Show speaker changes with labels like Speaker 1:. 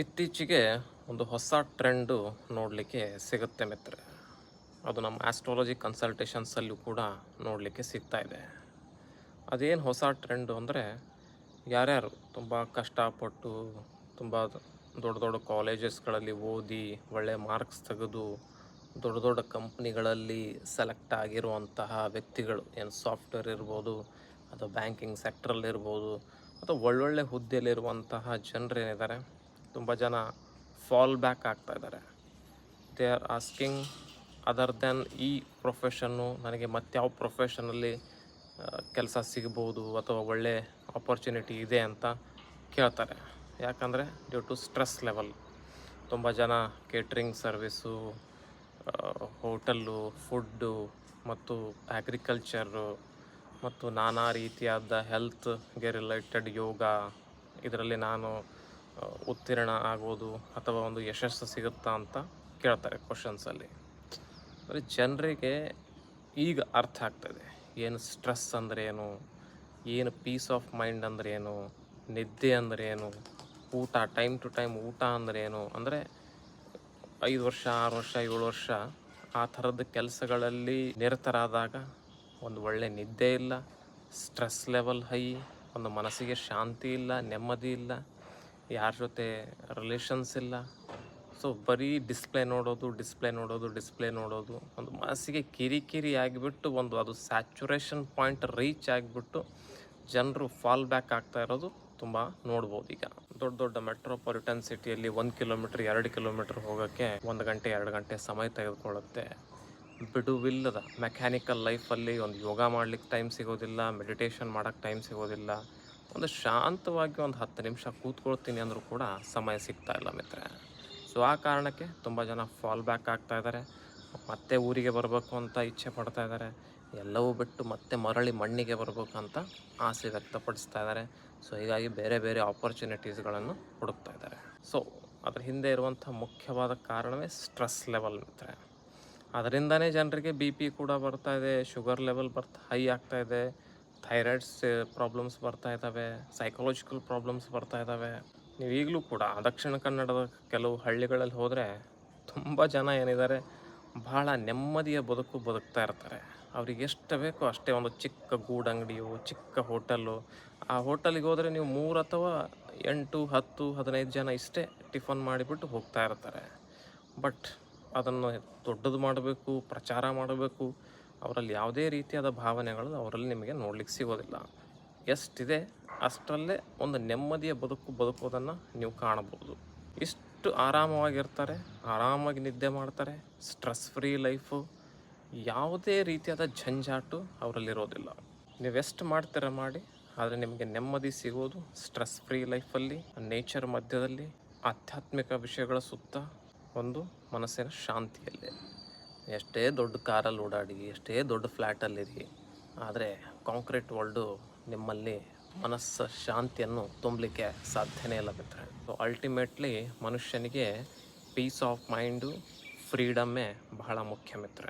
Speaker 1: ಇತ್ತೀಚೆಗೆ ಒಂದು ಹೊಸ ಟ್ರೆಂಡು ನೋಡಲಿಕ್ಕೆ ಸಿಗುತ್ತೆ ಮಿತ್ರ ಅದು ನಮ್ಮ ಆಸ್ಟ್ರಾಲಜಿ ಕನ್ಸಲ್ಟೇಷನ್ಸಲ್ಲೂ ಕೂಡ ನೋಡಲಿಕ್ಕೆ ಸಿಗ್ತಾ ಇದೆ. ಅದೇನು ಹೊಸ ಟ್ರೆಂಡು ಅಂದರೆ ಯಾರ್ಯಾರು ತುಂಬ ಕಷ್ಟಪಟ್ಟು ತುಂಬ ದೊಡ್ಡ ದೊಡ್ಡ ಕಾಲೇಜಸ್ಗಳಲ್ಲಿ ಓದಿ ಒಳ್ಳೆಯ ಮಾರ್ಕ್ಸ್ ತೆಗೆದು ದೊಡ್ಡ ದೊಡ್ಡ ಕಂಪ್ನಿಗಳಲ್ಲಿ ಸೆಲೆಕ್ಟ್ ಆಗಿರುವಂತಹ ವ್ಯಕ್ತಿಗಳು, ಏನು ಸಾಫ್ಟ್ವೇರ್ ಇರ್ಬೋದು ಅಥವಾ ಬ್ಯಾಂಕಿಂಗ್ ಸೆಕ್ಟ್ರಲ್ಲಿರ್ಬೋದು ಅಥವಾ ಒಳ್ಳೊಳ್ಳೆ ಹುದ್ದೆಯಲ್ಲಿರುವಂತಹ ಜನರು ಏನಿದ್ದಾರೆ ತುಂಬ ಜನ ಫಾಲ್ ಬ್ಯಾಕ್ ಆಗ್ತಾ ಇದ್ದಾರೆ. They are asking other then ಈ ಪ್ರೊಫೆಷನ್ನು ನನಗೆ ಮತ್ಯಾವ ಪ್ರೊಫೆಷನಲ್ಲಿ ಕೆಲಸ ಸಿಗ್ಬೋದು ಅಥವಾ ಒಳ್ಳೆ ಆಪರ್ಚುನಿಟಿ ಇದೆ ಅಂತ ಕೇಳ್ತಾರೆ. ಯಾಕಂದರೆ ಡ್ಯೂ ಟು ಸ್ಟ್ರೆಸ್ ಲೆವೆಲ್ ತುಂಬ ಜನ ಕೇಟ್ರಿಂಗ್ ಸರ್ವಿಸು ಹೋಟೆಲ್ಲು ಫುಡ್ಡು ಮತ್ತು ಅಗ್ರಿಕಲ್ಚರು ಮತ್ತು ನಾನಾ ರೀತಿಯಾದ ಹೆಲ್ತ್ಗೆ ರಿಲೇಟೆಡ್ ಯೋಗ, ಇದರಲ್ಲಿ ನಾನು ಉತ್ತೀರ್ಣ ಆಗೋದು ಅಥವಾ ಒಂದು ಯಶಸ್ಸು ಸಿಗುತ್ತಾ ಅಂತ ಕೇಳ್ತಾರೆ ಕ್ವಶನ್ಸಲ್ಲಿ ಅಂದರೆ ಜನರಿಗೆ ಈಗ ಅರ್ಥ ಆಗ್ತದೆ ಏನು ಸ್ಟ್ರೆಸ್ ಅಂದರೆ ಏನು? ಏನು ಪೀಸ್ ಆಫ್ ಮೈಂಡ್ ಅಂದರೆ ಏನು? ನಿದ್ದೆ ಅಂದರೆ ಏನು? ಊಟ ಟೈಮ್ ಟು ಟೈಮ್ ಊಟ ಅಂದರೆ ಏನು? ಅಂದರೆ ಐದು ವರ್ಷ, ಆರು ವರ್ಷ, ಏಳು ವರ್ಷ ಆ ಥರದ ಕೆಲಸಗಳಲ್ಲಿ ನಿರತರಾದಾಗ ಒಂದು ಒಳ್ಳೆ ನಿದ್ದೆ ಇಲ್ಲ ಸ್ಟ್ರೆಸ್ ಲೆವೆಲ್ ಹೈ ಒಂದು ಮನಸ್ಸಿಗೆ ಶಾಂತಿ ಇಲ್ಲ, ನೆಮ್ಮದಿ ಇಲ್ಲ. ಯಾರ ಜೊತೆ ರಿಲೇಷನ್ಸ್ ಇಲ್ಲ. ಸೊ ಬರೀ ಡಿಸ್ಪ್ಲೇ ನೋಡೋದು ಡಿಸ್ಪ್ಲೇ ನೋಡೋದು ಡಿಸ್ಪ್ಲೇ ನೋಡೋದು, ಒಂದು ಮನಸ್ಸಿಗೆ ಕಿರಿಕಿರಿ ಆಗಿಬಿಟ್ಟು, ಒಂದು ಅದು ಸ್ಯಾಚುರೇಷನ್ ಪಾಯಿಂಟ್ ರೀಚ್ ಆಗಿಬಿಟ್ಟು ಜನರು ಫಾಲ್ ಬ್ಯಾಕ್ ಆಗ್ತಾ ಇರೋದು ತುಂಬ ನೋಡ್ಬೋದು ಈಗ. ದೊಡ್ಡ ದೊಡ್ಡ ಮೆಟ್ರೋಪಾಲಿಟನ್ ಸಿಟಿಯಲ್ಲಿ ಒಂದು ಕಿಲೋಮೀಟ್ರ್ ಎರಡು ಕಿಲೋಮೀಟ್ರ್ ಹೋಗೋಕ್ಕೆ ಒಂದು ಗಂಟೆ, ಎರಡು ಗಂಟೆ ಸಮಯ ತೆಗೆದುಕೊಳ್ಳುತ್ತೆ. ಬಿಡುವಿಲ್ಲದ ಮೆಕ್ಯಾನಿಕಲ್ ಲೈಫಲ್ಲಿ ಒಂದು ಯೋಗ ಮಾಡ್ಲಿಕ್ಕೆ ಟೈಮ್ ಸಿಗೋದಿಲ್ಲ ಮೆಡಿಟೇಷನ್ ಮಾಡೋಕ್ಕೆ ಟೈಮ್ ಸಿಗೋದಿಲ್ಲ. ಒಂದು ಶಾಂತವಾಗಿ ಒಂದು ಹತ್ತು ನಿಮಿಷ ಕೂತ್ಕೊಳ್ತೀನಿ ಅಂದರೂ ಕೂಡ ಸಮಯ ಸಿಗ್ತಾ ಇಲ್ಲ ಮಿತ್ರ ಸೊ ಆ ಕಾರಣಕ್ಕೆ ತುಂಬ ಜನ ಫಾಲ್ ಬ್ಯಾಕ್ ಆಗ್ತಾ ಇದ್ದಾರೆ. ಮತ್ತೆ ಊರಿಗೆ ಬರಬೇಕು ಅಂತ ಇಚ್ಛೆ ಪಡ್ತಾ ಇದ್ದಾರೆ. ಎಲ್ಲವೂ ಬಿಟ್ಟು ಮತ್ತೆ ಮರಳಿ ಮಣ್ಣಿಗೆ ಬರಬೇಕು ಅಂತ ಆಸೆ ವ್ಯಕ್ತಪಡಿಸ್ತಾ ಇದ್ದಾರೆ. ಸೊ ಹೀಗಾಗಿ ಬೇರೆ ಬೇರೆ ಆಪರ್ಚುನಿಟೀಸ್ಗಳನ್ನು ಹುಡುಕ್ತಾ ಇದ್ದಾರೆ. ಸೊ ಅದರ ಹಿಂದೆ ಇರುವಂಥ ಮುಖ್ಯವಾದ ಕಾರಣವೇ ಸ್ಟ್ರೆಸ್ ಲೆವೆಲ್ ಮಿತ್ರ ಅದರಿಂದನೇ ಜನರಿಗೆ ಬಿ ಪಿ ಕೂಡ ಬರ್ತಾ ಇದೆ ಶುಗರ್ ಲೆವೆಲ್ ಬರ್ತಾ ಹೈ ಆಗ್ತಾ ಇದೆ. ಥೈರಾಯ್ಡ್ಸ್ ಪ್ರಾಬ್ಲಮ್ಸ್ ಬರ್ತಾ ಇದ್ದಾವೆ ಸೈಕಾಲಜಿಕಲ್ ಪ್ರಾಬ್ಲಮ್ಸ್ ಬರ್ತಾ ಇದ್ದಾವೆ ನೀವು ಈಗಲೂ ಕೂಡ ದಕ್ಷಿಣ ಕನ್ನಡದ ಕೆಲವು ಹಳ್ಳಿಗಳಲ್ಲಿ ಹೋದರೆ ತುಂಬ ಜನ ಏನಿದ್ದಾರೆ ಭಾಳ ನೆಮ್ಮದಿಯ ಬದುಕು ಬದುಕ್ತಾ ಇರ್ತಾರೆ. ಅವ್ರಿಗೆ ಎಷ್ಟು ಬೇಕೋ ಅಷ್ಟೇ ಒಂದು ಚಿಕ್ಕ ಗೂಡಂಗಡಿಯು, ಚಿಕ್ಕ ಹೋಟೆಲ್ಲು, ಆ ಹೋಟೆಲಿಗೆ ಹೋದರೆ ನೀವು ಮೂರು ಅಥವಾ ಎಂಟು, ಹತ್ತು, ಹದಿನೈದು ಜನ ಇಷ್ಟೇ ಟಿಫನ್ ಮಾಡಿಬಿಟ್ಟು ಹೋಗ್ತಾ ಇರ್ತಾರೆ. ಬಟ್ ಅದನ್ನು ದೊಡ್ಡದು ಮಾಡಬೇಕು, ಪ್ರಚಾರ ಮಾಡಬೇಕು ಅವರಲ್ಲಿ ಯಾವುದೇ ರೀತಿಯಾದ ಭಾವನೆಗಳು ಅವರಲ್ಲಿ ನಿಮಗೆ ನೋಡ್ಲಿಕ್ಕೆ ಸಿಗೋದಿಲ್ಲ. ಎಷ್ಟಿದೆ ಅಷ್ಟರಲ್ಲೇ ಒಂದು ನೆಮ್ಮದಿಯ ಬದುಕು ಬದುಕೋದನ್ನು ನೀವು ಕಾಣಬಹುದು. ಇಷ್ಟು ಆರಾಮವಾಗಿರ್ತಾರೆ, ಆರಾಮಾಗಿ ನಿದ್ದೆ ಮಾಡ್ತಾರೆ ಸ್ಟ್ರೆಸ್ ಫ್ರೀ ಲೈಫು ಯಾವುದೇ ರೀತಿಯಾದ ಜಂಜಾಟು ಅವರಲ್ಲಿರೋದಿಲ್ಲ. ನೀವು ಎಷ್ಟು ಮಾಡ್ತೀರ ಮಾಡಿ, ಆದರೆ ನಿಮಗೆ ನೆಮ್ಮದಿ ಸಿಗೋದು ಸ್ಟ್ರೆಸ್ ಫ್ರೀ ಲೈಫಲ್ಲಿ ನೇಚರ್ ಮಧ್ಯದಲ್ಲಿ, ಆಧ್ಯಾತ್ಮಿಕ ವಿಷಯಗಳ ಸುತ್ತ ಒಂದು ಮನಸ್ಸಿನ ಶಾಂತಿಯಲ್ಲಿ. ಎಷ್ಟೇ ದೊಡ್ಡ ಕಾರಲ್ಲಿ ಓಡಾಡಿ, ಎಷ್ಟೇ ದೊಡ್ಡ ಫ್ಲ್ಯಾಟಲ್ಲಿರಿ ಆದರೆ ಕಾಂಕ್ರೀಟ್ ವರ್ಲ್ಡು ನಿಮ್ಮಲ್ಲಿ ಮನಸ್ಸು ಶಾಂತಿಯನ್ನು ತುಂಬಲಿಕ್ಕೆ ಸಾಧ್ಯನೇ ಇಲ್ಲ ಮಿತ್ರ ಸೊ ಅಲ್ಟಿಮೇಟ್ಲಿ ಮನುಷ್ಯನಿಗೆ ಪೀಸ್ ಆಫ್ ಮೈಂಡು ಫ್ರೀಡಮ್ಮೇ ಬಹಳ ಮುಖ್ಯ ಮಿತ್ರ